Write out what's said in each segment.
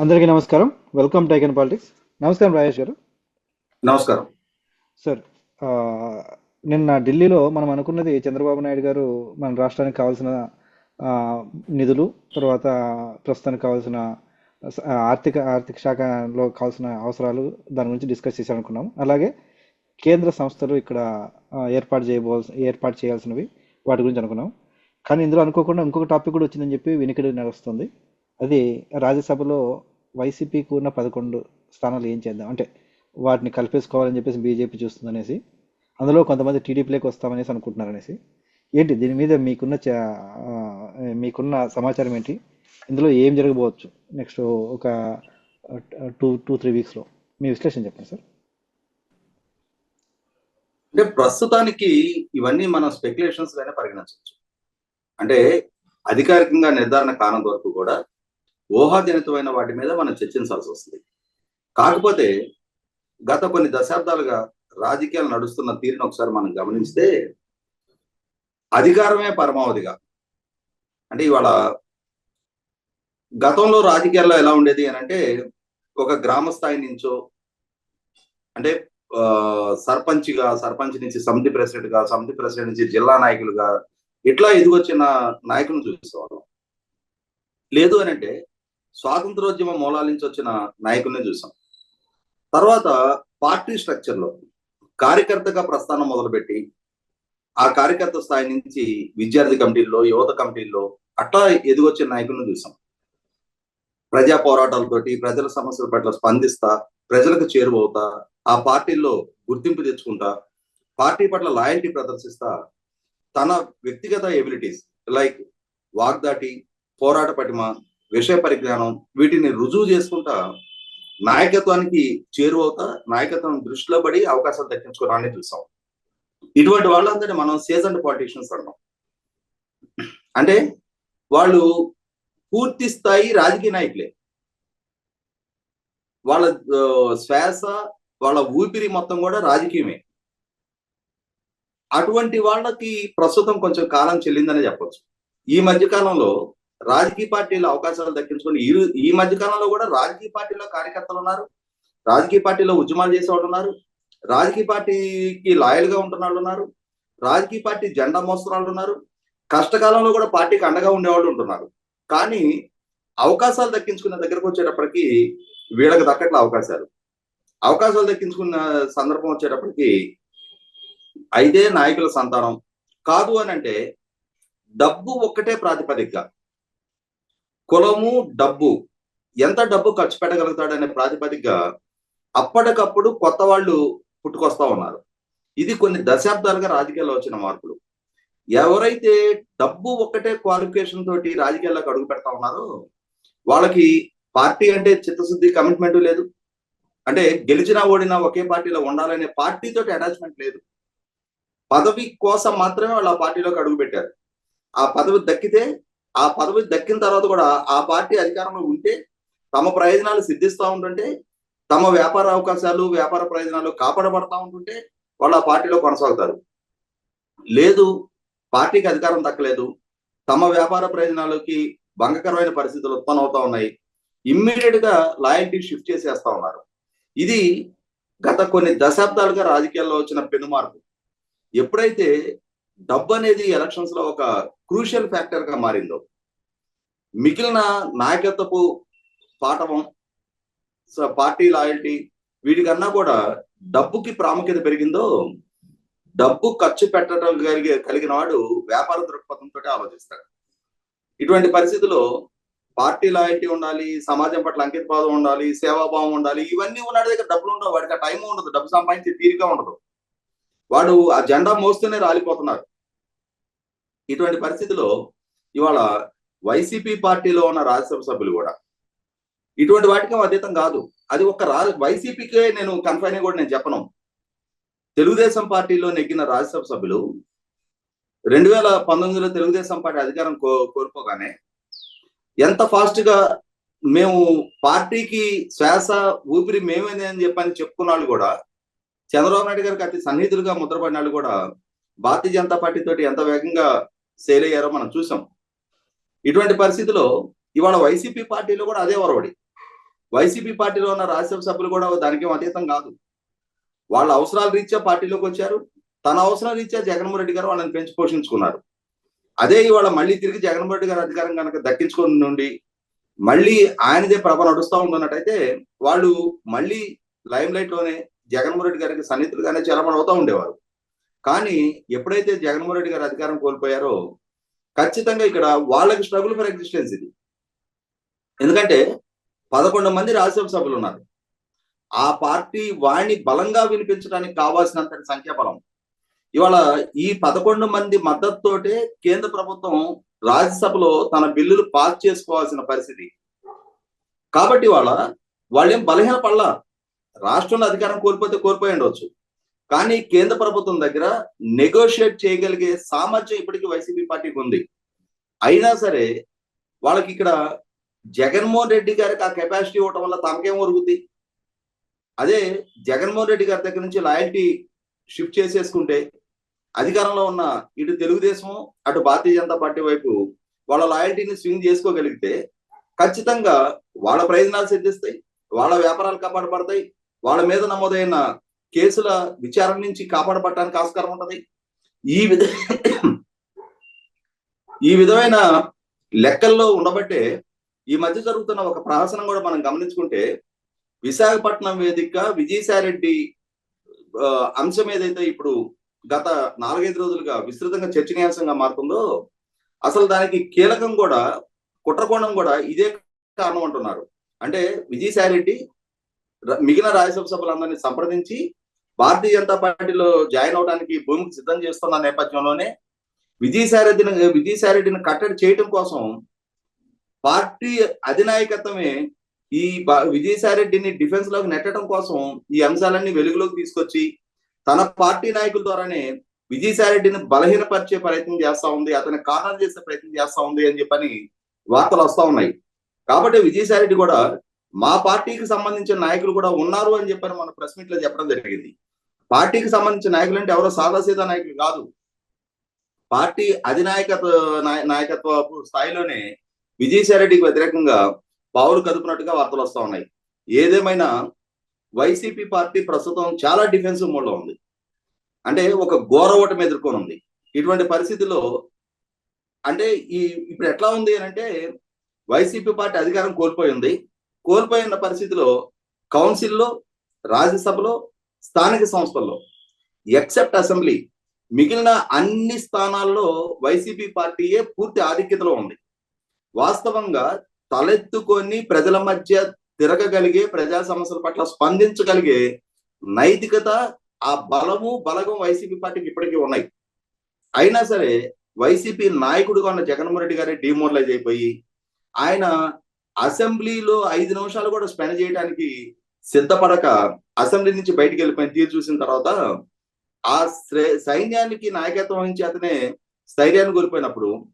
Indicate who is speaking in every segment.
Speaker 1: అందరికీ నమస్కారం. Welcome to icon politics నమస్కారం రాజేష్ గారు.
Speaker 2: నమస్కారం.
Speaker 1: సార్ నిన్న ఢిల్లీలో మనం అనుకున్నది చంద్రబాబు నాయుడు గారు మన రాష్ట్రానికి కావాల్సిన నిధులు తర్వాత ప్రస్తుతానికి కావాల్సిన ఆర్థిక ఆర్థిక శాఖలో కావాల్సిన అవసరాలు దాని గురించి డిస్కస్ చేశారనుకున్నాం. అలాగే కేంద్ర సంస్థలు ఇక్కడ ఏర్పాటు చేయబోల్సి ఏర్పాటు చేయాల్సినవి వాటి గురించి అనుకున్నాం. కానీ ఇందులో అనుకోకుండా ఇంకొక టాపిక్ కూడా వచ్చిందని చెప్పి వినికిడి నడుస్తుంది. అది రాజ్యసభలో వైసీపీకి ఉన్న పదకొండు స్థానాలు ఏం చేద్దాం? అంటే వాటిని కలిపేసుకోవాలని చెప్పేసి బీజేపీ చూస్తుంది అనేసి అందులో కొంతమంది టీడీపీలోకి వస్తామనేసి అనుకుంటున్నారు అనేసి ఏంటి దీని మీద మీకున్న చ- మీకున్న సమాచారం ఏంటి? ఇందులో ఏం జరగబోవచ్చు నెక్స్ట్ ఒక టూ టూ త్రీ వీక్స్లో మీ విశ్లేషణ చెప్పండి సార్.
Speaker 2: అంటే ప్రస్తుతానికి ఇవన్నీ మనం స్పెక్యులేషన్స్ గానే పరిగణించవచ్చు. అంటే అధికారికంగా నిర్ధారణ కానంత వరకు కూడా ఊహాజనితమైన వాటి మీద మనం చర్చించాల్సి వస్తుంది. కాకపోతే గత కొన్ని దశాబ్దాలుగా రాజకీయాలు నడుస్తున్న తీరును ఒకసారి మనం గమనిస్తే అధికారమే పరమావధిగా. అంటే ఇవాళ గతంలో రాజకీయాల్లో ఎలా ఉండేది అని అంటే ఒక గ్రామ స్థాయి నుంచో అంటే ఆ, సర్పంచ్గా సర్పంచ్ నుంచి సమితి ప్రెసిడెంట్గా సమితి ప్రెసిడెంట్ నుంచి జిల్లా నాయకులుగా ఇట్లా ఎదిగొచ్చిన నాయకులను చూసేవాళ్ళం. లేదు అని అంటే స్వాతంత్రోద్యమ మూలాల నుంచి వచ్చిన నాయకుల్ని చూసాం. తర్వాత పార్టీ స్ట్రక్చర్లో కార్యకర్తగా ప్రస్థానం మొదలుపెట్టి ఆ కార్యకర్త స్థాయి నుంచి విద్యార్థి కమిటీల్లో యువత కమిటీల్లో అట్లా ఎదిగొచ్చిన నాయకులను చూసాం. ప్రజా పోరాటాలతోటి ప్రజల సమస్యల పట్ల స్పందిస్తా ప్రజలకు చేరువవుతా ఆ పార్టీల్లో గుర్తింపు తెచ్చుకుంటా పార్టీ పట్ల లాయల్టీ ప్రదర్శిస్తా తన వ్యక్తిగత ఎబిలిటీస్ లైక్ వాగ్దాటి పోరాట పటిమ విషయ పరిజ్ఞానం వీటిని రుజువు చేసుకుంటా నాయకత్వానికి చేరువవుతా నాయకత్వం దృష్టిలో పడి అవకాశాలు దక్కించుకోవడాన్ని చూసాం. ఇటువంటి వాళ్ళందరినీ మనం సీజన్ పాలిటీషియన్స్ అంటాం అంటే వాళ్ళు పూర్తి స్థాయి రాజకీయ నాయకులే. వాళ్ళ శ్వాస వాళ్ళ ఊపిరి మొత్తం కూడా రాజకీయమే. అటువంటి వాళ్ళకి ప్రస్తుతం కొంచెం కాలం చెల్లిందని చెప్పొచ్చు. ఈ మధ్య కాలంలో రాజకీయ పార్టీల అవకాశాలు దక్కించుకొని ఈ ఈ మధ్య కాలంలో కూడా రాజకీయ పార్టీలో కార్యకర్తలు ఉన్నారు. రాజకీయ పార్టీలో ఉద్యమాలు చేసేవాళ్ళు ఉన్నారు. రాజకీయ పార్టీకి లాయల్గా ఉంటున్న వాళ్ళు ఉన్నారు. రాజకీయ పార్టీ జెండా మోస్తున్న వాళ్ళు ఉన్నారు. కష్టకాలంలో కూడా పార్టీకి అండగా ఉండేవాళ్ళు ఉంటున్నారు. కానీ అవకాశాలు దక్కించుకున్న దగ్గరకు వచ్చేటప్పటికి వీళ్ళకి దక్కట్ల అవకాశాలు. అవకాశాలు దక్కించుకున్న సందర్భం వచ్చేటప్పటికి అయితే నాయకుల సంతానం. కాదు అని అంటే డబ్బు ఒక్కటే ప్రాతిపదికగా. కులము డబ్బు. ఎంత డబ్బు ఖర్చు పెట్టగలుగుతాడనే ప్రాతిపదికగా అప్పటికప్పుడు కొత్త వాళ్ళు పుట్టుకొస్తా ఉన్నారు. ఇది కొన్ని దశాబ్దాలుగా రాజకీయాల్లో వచ్చిన మార్పులు. ఎవరైతే డబ్బు ఒక్కటే క్వాలిఫికేషన్ తోటి రాజకీయాల్లోకి అడుగు పెడతా ఉన్నారో వాళ్ళకి పార్టీ అంటే చిత్తశుద్ధి కమిట్మెంట్ లేదు. అంటే గెలిచినా ఓడినా ఒకే పార్టీలో ఉండాలనే పార్టీతో అటాచ్మెంట్ లేదు. పదవి కోసం మాత్రమే వాళ్ళు ఆ పార్టీలోకి అడుగు పెట్టారు. ఆ పదవి దక్కితే ఆ పదవి దక్కిన తర్వాత కూడా ఆ పార్టీ అధికారంలో ఉంటే తమ ప్రయోజనాలు సిద్ధిస్తూ ఉంటుంటే తమ వ్యాపార అవకాశాలు వ్యాపార ప్రయోజనాలు కాపాడబడతా ఉంటుంటే వాళ్ళు ఆ పార్టీలో కొనసాగుతారు. లేదు పార్టీకి అధికారం దక్కలేదు. తమ వ్యాపార ప్రయోజనాలకి భంగకరమైన పరిస్థితులు ఉత్పన్నం అవుతా ఉన్నాయి. ఇమ్మీడియట్గా లాయల్టీ షిఫ్ట్ చేసేస్తా ఉన్నారు. ఇది గత కొన్ని దశాబ్దాలుగా రాజకీయాల్లో వచ్చిన పెనుమార్పు. ఎప్పుడైతే డబ్బు అనేది ఎలక్షన్స్లో ఒక క్రూషియల్ ఫ్యాక్టర్గా మారిందో. మిగిలిన నాయకత్వపు పాఠవం పార్టీ లాయల్టీ వీటికన్నా కూడా డబ్బుకి ప్రాముఖ్యత పెరిగిందో డబ్బు ఖర్చు పెట్టడం కలిగి కలిగిన వాడు వ్యాపార దృక్పథంతో ఆలోచిస్తాడు. ఇటువంటి పరిస్థితుల్లో పార్టీ లాయల్టీ ఉండాలి సమాజం పట్ల అంకిత భావం ఉండాలి సేవాభావం ఉండాలి ఇవన్నీ ఉన్నాడు దగ్గర డబ్బులు ఉండవు. వాడికి ఆ టైం ఉండదు. డబ్బు సంపాదించే తీరిక ఉండదు. వాడు ఆ జెండా మోస్తూనే రాలిపోతున్నారు. ఇటువంటి పరిస్థితిలో ఇవాళ వైసీపీ పార్టీలో ఉన్న రాజ్యసభ సభ్యులు కూడా ఇటువంటి వాటికి అతీతం కాదు. అది ఒక రా వైసీపీకే నేను కన్ఫైన్ కూడా నేను చెప్పను. తెలుగుదేశం పార్టీలో నెగ్గిన రాజ్యసభ సభ్యులు రెండు వేల పంతొమ్మిదిలో తెలుగుదేశం పార్టీ అధికారం కో కోల్పోగానే ఎంత ఫాస్ట్గా మేము పార్టీకి శ్వాస ఊపిరి మేమేది అని చెప్పని చెప్పుకున్న వాళ్ళు కూడా చంద్రబాబు నాయుడు గారికి అతి సన్నిహితులుగా ముద్రపడిన వాళ్ళు కూడా భారతీయ జనతా పార్టీ తోటి ఎంత వేగంగా సేల్ అయ్యారో మనం చూసాం. ఇటువంటి పరిస్థితిలో ఇవాళ వైసీపీ పార్టీలో కూడా అదే ఒరవడి. వైసీపీ పార్టీలో ఉన్న రాజ్యసభ సభ్యులు కూడా దానికి అతీతం కాదు. వాళ్ళ అవసరాల రీత్యా పార్టీలోకి వచ్చారు. తన అవసరాల రీత్యా జగన్మోహన్ రెడ్డి గారు వాళ్ళని పెంచి పోషించుకున్నారు. అదే ఇవాళ మళ్ళీ తిరిగి జగన్మోహన్ రెడ్డి గారు అధికారం కనుక దక్కించుకొని నుండి మళ్ళీ ఆయనదే ప్రభ నడుస్తూ ఉంటున్నట్టయితే వాళ్ళు మళ్ళీ లైమ్ లైట్లోనే జగన్మోహన్ రెడ్డి గారికి సన్నిహితులుగానే చలమణ ఉండేవారు. కానీ ఎప్పుడైతే జగన్మోహన్ రెడ్డి గారు అధికారం కోల్పోయారో ఖచ్చితంగా ఇక్కడ వాళ్ళకి స్ట్రగుల్ ఫర్ ఎగ్జిస్టెన్స్ ఇది. ఎందుకంటే పదకొండు మంది రాజ్యసభ సభ్యులు ఉన్నారు. ఆ పార్టీ వాణ్ణి బలంగా వినిపించడానికి కావాల్సినంత సంఖ్యాబలం ఇవాళ ఈ పదకొండు మంది మద్దతుతోటే కేంద్ర ప్రభుత్వం రాజ్యసభలో తన బిల్లులు పాస్ చేసుకోవాల్సిన పరిస్థితి. కాబట్టి వాళ్ళ వాళ్ళేం బలహీన పడలా రాష్ట్రంలో అధికారం కోల్పోతే కోల్పోయి ఉండవచ్చు కానీ కేంద్ర ప్రభుత్వం దగ్గర నెగోషియేట్ చేయగలిగే సామర్థ్యం ఇప్పటికీ వైసీపీ పార్టీకి ఉంది. అయినా సరే వాళ్ళకి ఇక్కడ జగన్మోహన్ రెడ్డి గారికి ఆ కెపాసిటీ ఇవ్వటం వల్ల తమకేం ఒరుగుద్ది? అదే జగన్మోహన్ రెడ్డి గారి దగ్గర నుంచి లాయల్టీ షిఫ్ట్ చేసేసుకుంటే అధికారంలో ఉన్న ఇటు తెలుగుదేశం అటు భారతీయ జనతా పార్టీ వైపు వాళ్ళ లాయల్టీని స్వింగ్ చేసుకోగలిగితే ఖచ్చితంగా వాళ్ళ ప్రయోజనాలు సిద్ధిస్తాయి వాళ్ళ వ్యాపారాలు కాపాడబడతాయి వాళ్ళ మీద నమోదైన కేసుల విచారణ నుంచి కాపాడబడటానికి ఆస్కారం ఉంటది. ఈ విధ ఈ విధమైన లెక్కల్లో ఉండబట్టే ఈ మధ్య జరుగుతున్న ఒక ప్రహసనం కూడా మనం గమనించుకుంటే విశాఖపట్నం వేదిక విజయసాయిరెడ్డి అంశం ఏదైతే ఇప్పుడు గత నాలుగైదు రోజులుగా విస్తృతంగా చర్చనీయాంశంగా మారుతుందో అసలు దానికి కీలకం కూడా కుట్రకోణం కూడా ఇదే కారణం అంటున్నారు. అంటే విజయసాయిరెడ్డి మిగిలిన రాజ్యసభ సభ్యులందరినీ సంప్రదించి భారతీయ జనతా పార్టీలో జాయిన్ అవడానికి భూమికి సిద్ధం చేస్తున్న నేపథ్యంలోనే విజయసాయిరెడ్డిని విజయసాయిరెడ్డిని కట్టడి చేయడం కోసం పార్టీ అధినాయకత్వమే ఈ బ- విజయసాయిరెడ్డిని డిఫెన్స్లోకి నెట్టడం కోసం ఈ అంశాలన్నీ వెలుగులోకి తీసుకొచ్చి తన పార్టీ నాయకుల ద్వారానే విజయసాయిరెడ్డిని బలహీనపరిచే ప్రయత్నం చేస్తా ఉంది అతని కారణం చేసే ప్రయత్నం చేస్తా ఉంది అని చెప్పని వార్తలు వస్తా ఉన్నాయి. కాబట్టి విజయసాయిరెడ్డి కూడా మా పార్టీకి సంబంధించిన నాయకులు కూడా ఉన్నారు అని చెప్పని మన ప్రెస్ మీట్లో చెప్పడం జరిగింది. పార్టీకి సంబంధించిన నాయకులు అంటే ఎవరో సాదాసీదా నాయకులు కాదు. పార్టీ అధినాయకత్వ నాయ- నాయకత్వపు స్థాయిలోనే విజయసాయిరెడ్డికి వ్యతిరేకంగా పావులు కదుపునట్టుగా వార్తలు వస్తూ ఉన్నాయి. ఏదేమైనా వైసీపీ పార్టీ ప్రస్తుతం చాలా డిఫెన్సివ్ మోడ్లో ఉంది. అంటే ఒక ఘోర ఓటమి ఎదుర్కొని ఉంది ఇటువంటి పరిస్థితిలో అంటే ఈ ఇప్పుడు ఎట్లా ఉంది అని అంటే వైసీపీ పార్టీ అధికారం కోల్పోయింది కోల్పోయిన పరిస్థితిలో కౌన్సిల్లో రాజ్యసభలో స్థానిక సంస్థల్లో. ఎక్సెప్ట్ అసెంబ్లీ మిగిలిన అన్ని స్థానాల్లో వైసీపీ పార్టీయే పూర్తి ఆధిక్యతలో ఉంది. వాస్తవంగా తలెత్తుకొని ప్రజల మధ్య తిరగగలిగే ప్రజా సమస్యల పట్ల స్పందించగలిగే నైతికత ఆ బలము బలగం వైసీపీ పార్టీకి ఇప్పటికీ ఉన్నాయి. అయినా సరే వైసీపీ నాయకుడుగా ఉన్న జగన్మోహన్ రెడ్డి గారే డిమోరలైజ్ అయిపోయి ఆయన అసెంబ్లీలో ఐదు నిమిషాలు కూడా స్పెండ్ చేయడానికి సిద్ధపడక అసెంబ్లీ నుంచి బయటికి వెళ్ళిపోయిన తీరు చూసిన తర్వాత ఆ శ్రే- సైన్యానికి నాయకత్వం వహించి అతనే స్థైర్యాన్ని కోల్పోయినప్పుడు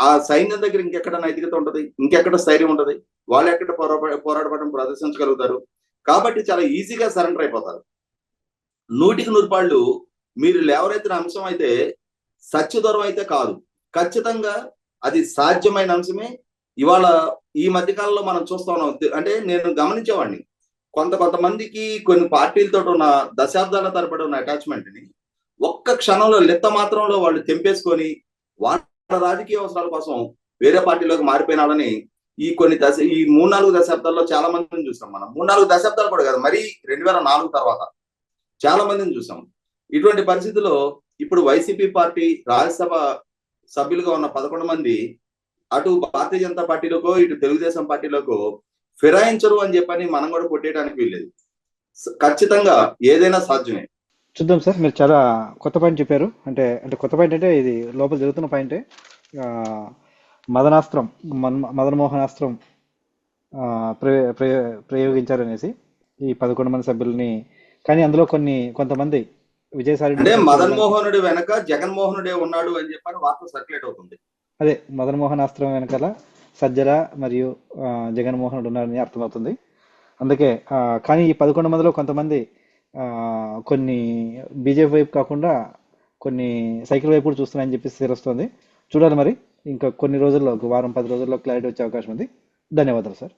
Speaker 2: ఆ సైన్యం దగ్గర ఇంకెక్కడ నైతికత ఉంటది? ఇంకెక్కడ స్థైర్యం ఉంటది? వాళ్ళు ఎక్కడ పోరా పోరాటపడడం ప్రదర్శించగలుగుతారు? కాబట్టి చాలా ఈజీగా సరెండర్ అయిపోతారు. నూటికి నూరు పాళ్ళు మీరు లేవనెత్తిన అంశం అయితే సత్యదూరం అయితే కాదు. ఖచ్చితంగా అది సాధ్యమైన అంశమే. ఇవాళ ఈ మధ్య కాలంలో మనం చూస్తా ఉన్నాం. అంటే నేను గమనించేవాడిని. కొంత కొంతమందికి కొన్ని పార్టీలతో ఉన్న దశాబ్దాల తరబడి ఉన్న అటాచ్మెంట్ని ఒక్క క్షణంలో లెత్త మాత్రంలో వాళ్ళు తెంపేసుకొని వాళ్ళ రాజకీయ అవసరాల కోసం వేరే పార్టీలోకి మారిపోయినాడని ఈ కొన్ని దశ ఈ మూడు నాలుగు దశాబ్దాల్లో చాలా మందిని చూసాం మనం. మూడు నాలుగు దశాబ్దాలు కూడా కాదు మరి రెండు వేల నాలుగు తర్వాత చాలా మందిని చూసాం. ఇటువంటి పరిస్థితుల్లో ఇప్పుడు వైసీపీ పార్టీ రాజ్యసభ సభ్యులుగా ఉన్న పదకొండు మంది అటు భారతీయ జనతా పార్టీలోకో ఇటు తెలుగుదేశం పార్టీలోకో ఫిరాయించరు అని చెప్పని మనం కూడా కొట్టేయడానికి వీల్లేదు. ఖచ్చితంగా ఏదైనా సాధ్యమే.
Speaker 1: చూద్దాం సార్ మీరు చాలా కొత్త పాయింట్ చెప్పారు. అంటే అంటే కొత్త పాయింట్ అంటే ఇది లోపల జరుగుతున్న పాయింటే మదనాస్త్రం మన్ మదన మోహనాస్త్రం ఆ, ప్రయో ప్రయో- ప్రయోగించారనేసి ఈ పదకొండు మంది సభ్యుల్ని. కానీ అందులో కొన్ని కొంతమంది విజయసాయి
Speaker 2: అంటే మదన్ మోహనుడి వెనక జగన్మోహనుడే ఉన్నాడు అని చెప్పని వార్త సర్క్యులేట్ అవుతుంది.
Speaker 1: అదే మదన మోహనాస్త్రం వెనకాల సజ్జల మరియు జగన్మోహన్ రెడ్డి ఉన్నారని అర్థమవుతుంది. అందుకే కానీ ఈ పదకొండు మందిలో కొంతమంది కొన్ని బీజేపీ వైపు కాకుండా కొన్ని సైకిల్ వైపు కూడా చూస్తున్నాయని చెప్పేసి తెలుస్తుంది. చూడాలి మరి. ఇంకా కొన్ని రోజుల్లో ఒక వారం పది రోజుల్లో క్లారిటీ వచ్చే అవకాశం ఉంది. ధన్యవాదాలు సార్.